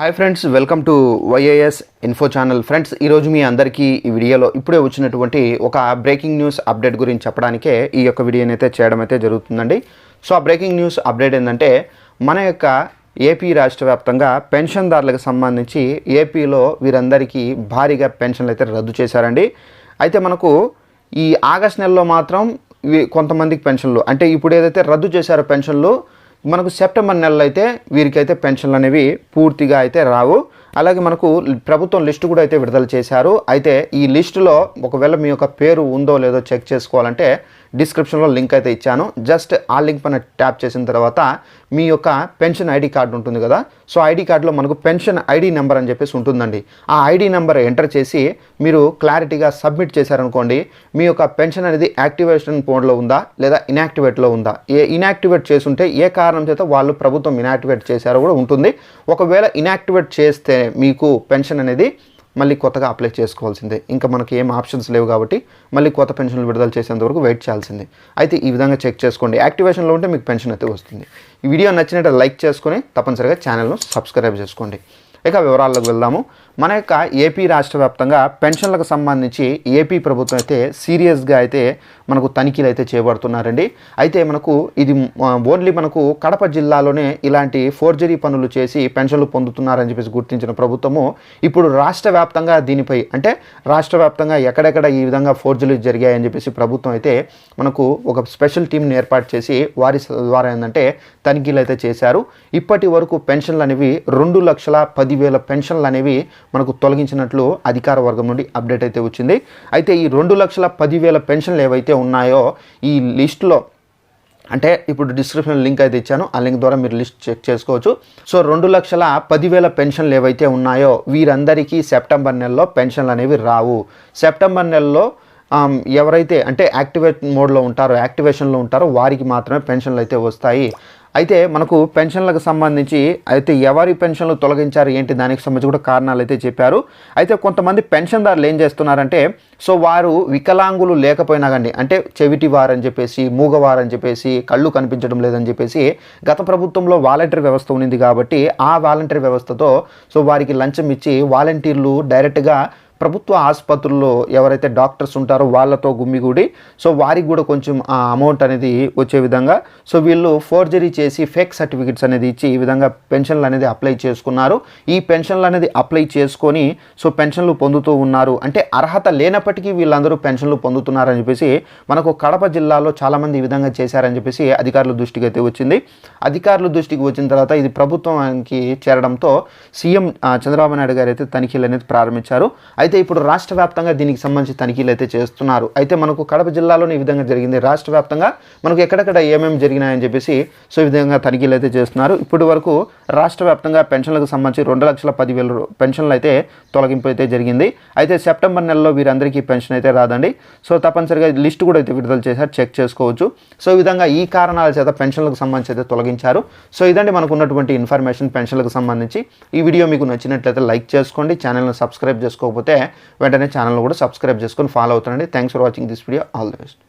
Hi friends welcome to YAS info channel friends ఈరోజు మీ అందరికీ ఈ వీడియోలో ఇప్పుడే వచ్చినటువంటి ఒక బ్రేకింగ్ న్యూస్ అప్డేట్ గురించి చెప్పడానికే ఈ యొక్క వీడియోని అయితే చేయడం అయితే జరుగుతుందండి. సో ఆ బ్రేకింగ్ న్యూస్ అప్డేట్ ఏంటంటే మన యొక్క ఏపీ రాష్ట్ర వ్యాప్తంగా పెన్షన్దారులకు సంబంధించి ఏపీలో వీరందరికీ భారీగా పెన్షన్లు అయితే రద్దు చేశారండి. అయితే మనకు ఈ ఆగస్ట్ నెలలో మాత్రం కొంతమందికి పెన్షన్లు అంటే ఇప్పుడు ఏదైతే రద్దు చేశారో పెన్షన్లు మనకు సెప్టెంబర్ నెలలో అయితే వీరికైతే పెన్షన్లు అనేవి పూర్తిగా అయితే రావు. అలాగే మనకు ప్రభుత్వం లిస్టు కూడా అయితే విడుదల చేశారు. అయితే ఈ లిస్టులో ఒకవేళ మీ యొక్క పేరు ఉందో లేదో చెక్ చేసుకోవాలంటే డిస్క్రిప్షన్లో లింక్ అయితే ఇచ్చాను. జస్ట్ ఆ లింక్ పైన ట్యాప్ చేసిన తర్వాత మీ యొక్క పెన్షన్ ఐడి కార్డు ఉంటుంది కదా సో ఐడి కార్డులో మనకు పెన్షన్ ఐడి నెంబర్ అని చెప్పేసి ఉంటుందండి. ఆ ఐడి నెంబర్ ఎంటర్ చేసి మీరు క్లారిటీగా సబ్మిట్ చేశారనుకోండి మీ యొక్క పెన్షన్ అనేది యాక్టివేషన్ మోడ్లో ఉందా లేదా ఇన్యాక్టివేట్లో ఉందా? ఏ ఇన్యాక్టివేట్ చేస్తుంటే ఏ కారణం చేత వాళ్ళు ప్రభుత్వం ఇన్యాక్టివేట్ చేశారో కూడా ఉంటుంది. ఒకవేళ ఇన్యాక్టివేట్ చేస్తే మీకు పెన్షన్ అనేది మళ్ళీ కొత్తగా అప్లై చేసుకోవాల్సిందే. ఇంకా మనకి ఏం ఆప్షన్స్ లేవు కాబట్టి మళ్ళీ కొత్త పెన్షన్లు విడుదల చేసేంత వరకు వెయిట్ చేయాల్సిందే. అయితే ఈ విధంగా చెక్ చేసుకోండి. యాక్టివేషన్లో ఉంటే మీకు పెన్షన్ అయితే వస్తుంది. ఈ వీడియో నచ్చినట్టు లైక్ చేసుకొని తప్పనిసరిగా ఛానల్ను సబ్స్క్రైబ్ చేసుకోండి. ఇక వివరాల్లోకి వెళ్దాము. మన యొక్క ఏపీ రాష్ట్ర వ్యాప్తంగా పెన్షన్లకు సంబంధించి ఏపీ ప్రభుత్వం అయితే సీరియస్గా అయితే మనకు తనిఖీలు అయితే చేపడుతున్నారండి. అయితే మనకు ఇది ఓన్లీ మనకు కడప జిల్లాలోనే ఇలాంటి ఫోర్జరీ పనులు చేసి పెన్షన్లు పొందుతున్నారని చెప్పేసి గుర్తించిన ప్రభుత్వము ఇప్పుడు రాష్ట్ర వ్యాప్తంగా దీనిపై అంటే రాష్ట్ర వ్యాప్తంగా ఎక్కడెక్కడ ఈ విధంగా ఫోర్జరీలు జరిగాయని చెప్పేసి ప్రభుత్వం అయితే మనకు ఒక స్పెషల్ టీంని ఏర్పాటు చేసి వారి ద్వారా ఏంటంటే తనిఖీలు అయితే చేశారు. ఇప్పటి వరకు పెన్షన్లు అనేవి రెండు లక్షల పదివేల పెన్షన్లు అనేవి మనకు తొలగించినట్లు అధికార వర్గం నుండి అప్డేట్ అయితే వచ్చింది. అయితే ఈ రెండు లక్షల పదివేల పెన్షన్లు ఏవైతే ఉన్నాయో ఈ లిస్టులో అంటే ఇప్పుడు డిస్క్రిప్షన్ లింక్ అయితే ఇచ్చాను ఆ లింక్ ద్వారా మీరు లిస్ట్ చెక్ చేసుకోవచ్చు. సో రెండు లక్షల పదివేల పెన్షన్లు ఏవైతే ఉన్నాయో వీరందరికీ సెప్టెంబర్ నెలలో పెన్షన్లు అనేవి రావు. సెప్టెంబర్ నెలలో ఎవరైతే అంటే యాక్టివేట్ మోడ్లో ఉంటారో యాక్టివేషన్లో ఉంటారో వారికి మాత్రమే పెన్షన్లు అయితే వస్తాయి. అయితే మనకు పెన్షన్లకు సంబంధించి అయితే ఎవరి పెన్షన్లు తొలగించారు ఏంటి దానికి సంబంధించి కూడా కారణాలు అయితే చెప్పారు. అయితే కొంతమంది పెన్షన్దారులు ఏం చేస్తున్నారంటే సో వారు వికలాంగులు లేకపోయినా కానీ అంటే చెవిటి వారని చెప్పేసి మూగవారని చెప్పేసి కళ్ళు కనిపించడం లేదని చెప్పేసి గత ప్రభుత్వంలో వాలంటీర్ వ్యవస్థ ఉన్నింది కాబట్టి ఆ వాలంటీర్ వ్యవస్థతో సో వారికి లంచం ఇచ్చి వాలంటీర్లు డైరెక్ట్గా ప్రభుత్వ ఆసుపత్రుల్లో ఎవరైతే డాక్టర్స్ ఉంటారో వాళ్ళతో గుమ్మిగూడి సో వారికి కూడా కొంచెం ఆ అమౌంట్ అనేది వచ్చే విధంగా సో వీళ్ళు ఫోర్జరీ చేసి ఫేక్ సర్టిఫికెట్స్ అనేది ఇచ్చి ఈ విధంగా పెన్షన్లు అనేది అప్లై చేసుకున్నారు. ఈ పెన్షన్లు అనేది అప్లై చేసుకొని సో పెన్షన్లు పొందుతూ ఉన్నారు. అంటే అర్హత లేనప్పటికీ వీళ్ళందరూ పెన్షన్లు పొందుతున్నారని చెప్పేసి మనకు కడప జిల్లాలో చాలామంది ఈ విధంగా చేశారని చెప్పేసి అధికారుల దృష్టికి అయితే వచ్చింది. అధికారుల దృష్టికి వచ్చిన తర్వాత ఇది ప్రభుత్వానికి చేరడంతో సీఎం చంద్రబాబు నాయుడు గారు అయితే తనిఖీలు అనేది ప్రారంభించారు. అయితే అయితే ఇప్పుడు రాష్ట్ర వ్యాప్తంగా దీనికి సంబంధించి తనిఖీలు అయితే చేస్తున్నారు. అయితే మనకు కడప జిల్లాలోనే ఈ విధంగా జరిగింది. రాష్ట్ర వ్యాప్తంగా మనకు ఎక్కడెక్కడ ఏమేమి జరిగినాయని చెప్పేసి సో ఈ విధంగా తనిఖీలు అయితే చేస్తున్నారు. ఇప్పటి వరకు రాష్ట్ర వ్యాప్తంగా పెన్షన్లకు సంబంధించి రెండు లక్షల పదివేల పెన్షన్లు అయితే తొలగింపు అయితే జరిగింది. అయితే సెప్టెంబర్ నెలలో వీరందరికీ పెన్షన్ అయితే రాదండి. సో తప్పనిసరిగా లిస్ట్ కూడా అయితే విడుదల చేశారు. చెక్ చేసుకోవచ్చు. సో ఈ విధంగా ఈ కారణాల చేత పెన్షన్లకు సంబంధించి అయితే తొలగించారు. సో ఇదండి మనకు ఉన్నటువంటి ఇన్ఫర్మేషన్ పెన్షన్లకు సంబంధించి. ఈ వీడియో మీకు నచ్చినట్లయితే లైక్ చేసుకోండి. ఛానల్ని సబ్స్క్రైబ్ చేసుకోకపోతే వెంటనే ఛానల్ కూడా సబ్స్క్రైబ్ చేసుకొని follow అవుతుండండి. Thanks for watching this video all the best